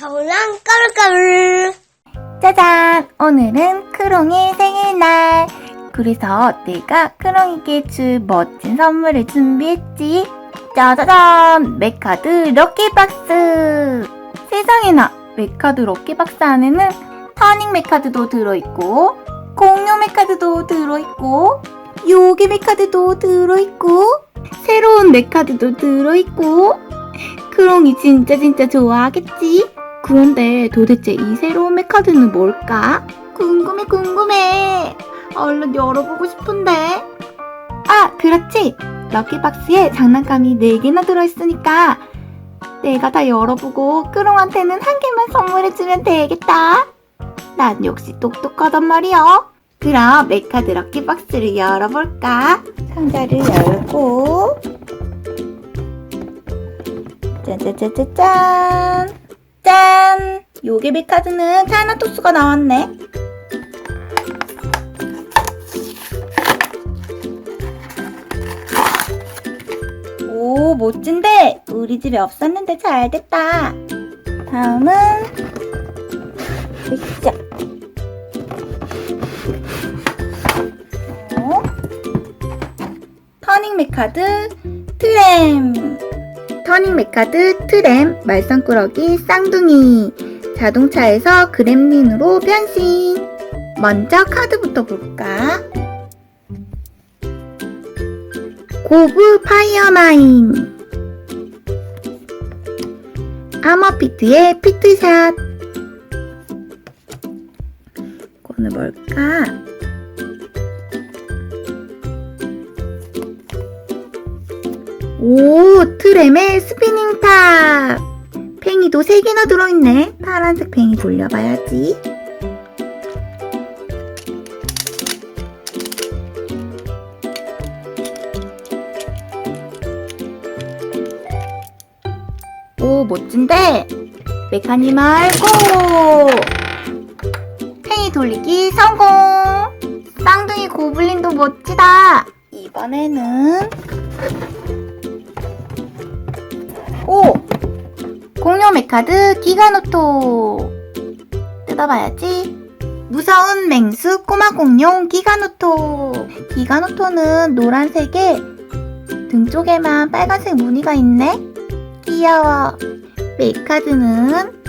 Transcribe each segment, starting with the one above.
저랑 까르까르. 짜잔! 오늘은 크롱의 생일날. 그래서 내가 크롱이께 줄 멋진 선물을 준비했지. 짜자잔! 메카드 럭키박스! 세상에나! 메카드 럭키박스 안에는 터닝 메카드도 들어있고, 공룡 메카드도 들어있고, 요괴 메카드도 들어있고, 새로운 메카드도 들어있고, 크롱이 진짜 진짜 좋아하겠지? 그런데 도대체 이 새로운 메카드는 뭘까? 궁금해 궁금해 얼른 열어보고 싶은데 아 그렇지 럭키박스에 장난감이 4개나 들어있으니까 내가 다 열어보고 크롱한테는 한 개만 선물해주면 되겠다 난 역시 똑똑하단 말이야 그럼 메카드 럭키박스를 열어볼까? 상자를 열고 짠짠짠짠짠 짠! 요괴비 카드는 타나토스가 나왔네. 오, 멋진데? 우리 집에 없었는데 잘 됐다. 다음은, 으쌰. 어? 터닝 메카드 트램. 터닝 메카드 트램 말썽꾸러기 쌍둥이 자동차에서 그램린으로 변신! 먼저 카드부터 볼까? 고브 파이어마인 아머피트의 피트샷 이거는 뭘까? 오 트램의 스피닝탑 팽이도 3개나 들어있네. 파란색 팽이 돌려봐야지. 오, 멋진데? 메카니멀 고! 팽이 돌리기 성공! 쌍둥이 고블린도 멋지다! 이번에는 메카드 기가노토 뜯어봐야지. 무서운 맹수 꼬마 공룡 기가노토. 기가노토는 노란색에 등 쪽에만 빨간색 무늬가 있네. 귀여워. 메카드는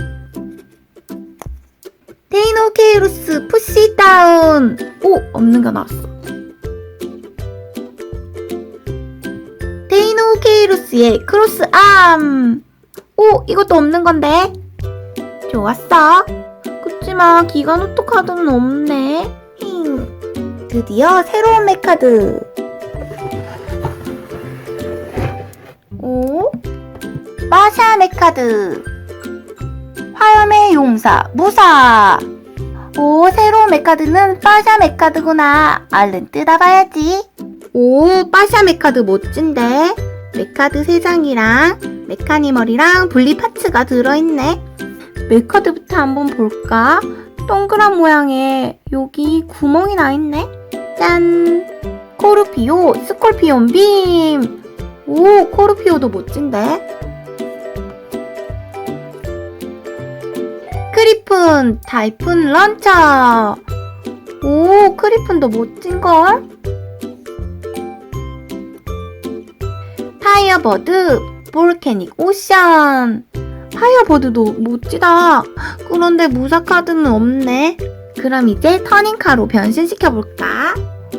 데이노케이루스 푸시다운. 오! 없는 거 나왔어. 데이노케이루스의 크로스암 오 이것도 없는 건데. 좋았어. 그치만 기가노토 카드는 없네. 힝. 드디어 새로운 메카드. 오 마샤 메카드. 화염의 용사 무사. 오 새로운 메카드는 빠샤 메카드구나. 얼른 뜯어봐야지. 오, 빠샤 메카드 멋진데? 메카드 3장이랑 메카니멀이랑 분리 파츠가 들어있네. 메카드부터 한번 볼까? 동그란 모양의 여기 구멍이 나있네. 짠! 코르피오, 스콜피온 빔! 오, 코르피오도 멋진데? 크리픈, 타이푼 런처! 오, 크리픈도 멋진걸? 파이어버드 볼케닉 오션 파이어버드도 멋지다. 그런데 무사 카드는 없네. 그럼 이제 터닝카로 변신시켜볼까?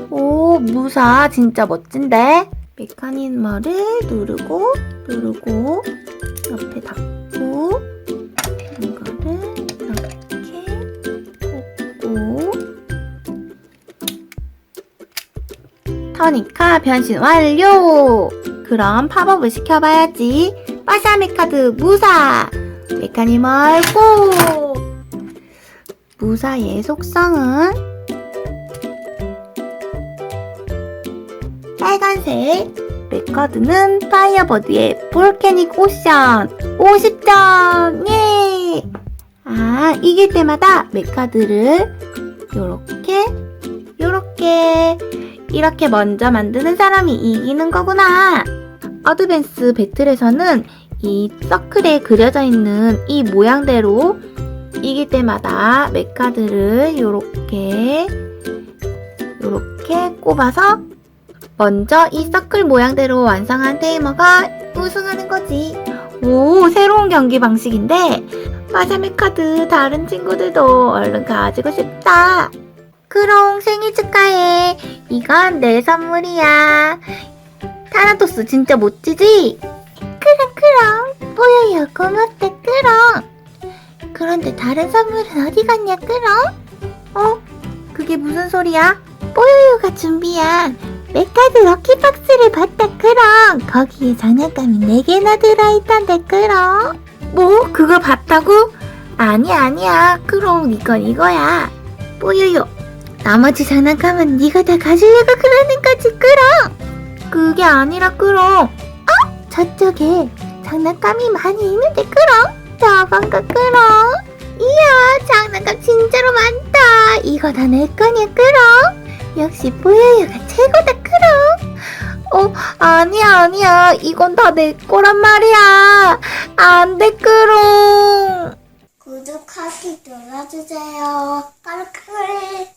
오 무사. 진짜 멋진데? 메카니멀을 누르고 누르고 옆에 닫고 터닝카 변신 완료! 그럼 팝업을 시켜봐야지. 빠샤 메카드 무사! 메카니멀 고! 무사의 속성은 빨간색 메카드는 파이어버드의 볼케닉 오션 50점! 예! 아, 이길 때마다 메카드를 요렇게 요렇게 이렇게 먼저 만드는 사람이 이기는 거구나. 어드밴스 배틀에서는 이 서클에 그려져 있는 이 모양대로 이길 때마다 메카드를 요렇게 요렇게 꼽아서 먼저 이 서클 모양대로 완성한 테이머가 우승하는 거지. 오, 새로운 경기 방식인데 마샤메 카드 다른 친구들도 얼른 가지고 싶다. 크롱 생일 축하해. 이건 내 선물이야. 타나토스 진짜 멋지지? 그럼 그럼 뽀요요 고맙다 크롱. 그런데 다른 선물은 어디 갔냐 크롱? 어? 그게 무슨 소리야? 뽀요요가 준비한 메카드 럭키박스를 봤다 크롱. 거기에 장난감이 4개나 들어있던데 크롱. 뭐? 그걸 봤다고? 아니야 아니야 크롱 이건 이거야. 뽀요요 나머지 장난감은 네가 다 가지려고 그러는 거지 크롱. 그게 아니라 크롱. 어? 저쪽에 장난감이 많이 있는데 크롱. 저건 거 크롱. 이야 장난감 진짜로 많다. 이거 다 내 거냐 크롱. 역시 뽀요요가 최고다 크롱. 어 아니야 아니야 이건 다 내 거란 말이야. 안돼 크롱. 구독하기 눌러주세요. 까르까르.